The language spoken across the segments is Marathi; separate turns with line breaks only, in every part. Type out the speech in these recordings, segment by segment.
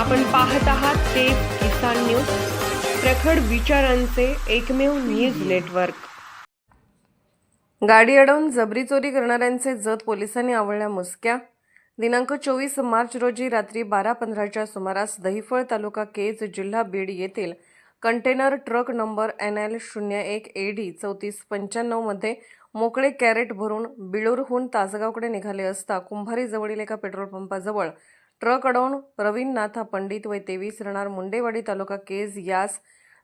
आपण पाहत आहात ते किसान न्यूज प्रखड विचारांचे एकमेव न्यूज नेटवर्क. गाडी अडवून जबरी चोरी करणाऱ्यांचे जत पोलिसांनी आवळल्या मुसक्या. दिनांक चोवीस मार्च रोजी रात्री बारा पंधराच्या सुमारास दहिफळ तालुका केज जिल्हा बीड येथील container truck number N L शून्य एक ए डी चौतीस पंच्याण्णवमध्ये मोकळे कॅरेट भरून बिळूरहून तासगावकडे निघाले असता कुंभारी जवळील एका पेट्रोल पंपाजवळ ट्रक अडवून प्रवीण नाथा पंडित वय तेवीस राहणार मुंडेवाडी तालुका केज यास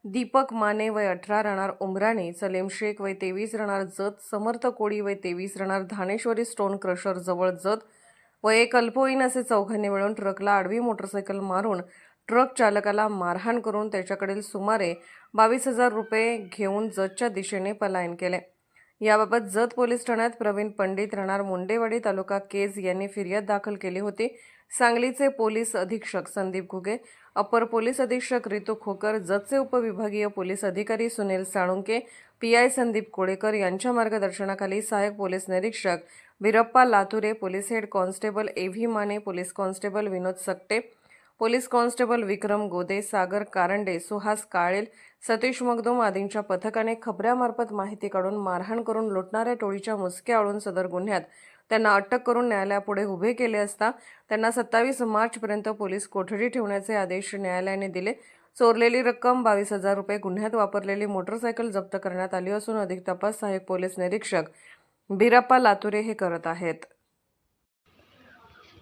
दीपक माने वय अठरा राहणार उमराणे सलेम शेख वय तेवीस राहणार जत समर्थ कोळी वय तेवीस राहणार धानेश्वरी स्टोन क्रशर जवळ जत. व एक अल्पवयीन असे चौघांनी मिळून ट्रकला आडवी मोटरसायकल मारून ट्रक चालकाला मारहाण करून त्याच्याकडील सुमारे बावीस हजार रुपये घेऊन जतच्या दिशेने पलायन केले. याबाबत जत पोलीस ठाण्यात प्रवीण पंडित राहणार मुंडेवाडी तालुका केज यांनी फिर्याद दाखल केली होती. सांगलीचे पोलीस अधीक्षक संदीप घुगे अपर पोलीस अधीक्षक रितू खोकर जतचे उपविभागीय पोलीस अधिकारी सुनील साळुंके पी आय संदीप कोळेकर यांच्या मार्गदर्शनाखाली सहाय्यक पोलीस निरीक्षक Veerappa Lature police head constable A V Mane police constable Vinod Sakate police constable Vikram Gode Sagar Karande Suhas Kalel Satish Magdum आदींच्या पथकाने खबऱ्यामार्फत माहिती काढून मारहाण करून लुटणाऱ्या टोळीच्या मुसक्या आळून सदर गुन्ह्यात. त्यांना अटक करून न्यायालयापुढे उभे केले असता त्यांना सत्तावीस मार्चपर्यंत पोलीस कोठडी ठेवण्याचे आदेश न्यायालयाने दिले. चोरलेली रक्कम बावीस हजार रुपये गुन्ह्यात वापरलेली मोटरसायकल जप्त करण्यात आली असून अधिक तपास सहाय्यक पोलीस निरीक्षक बिरप्पा लातुरे हे करत आहेत.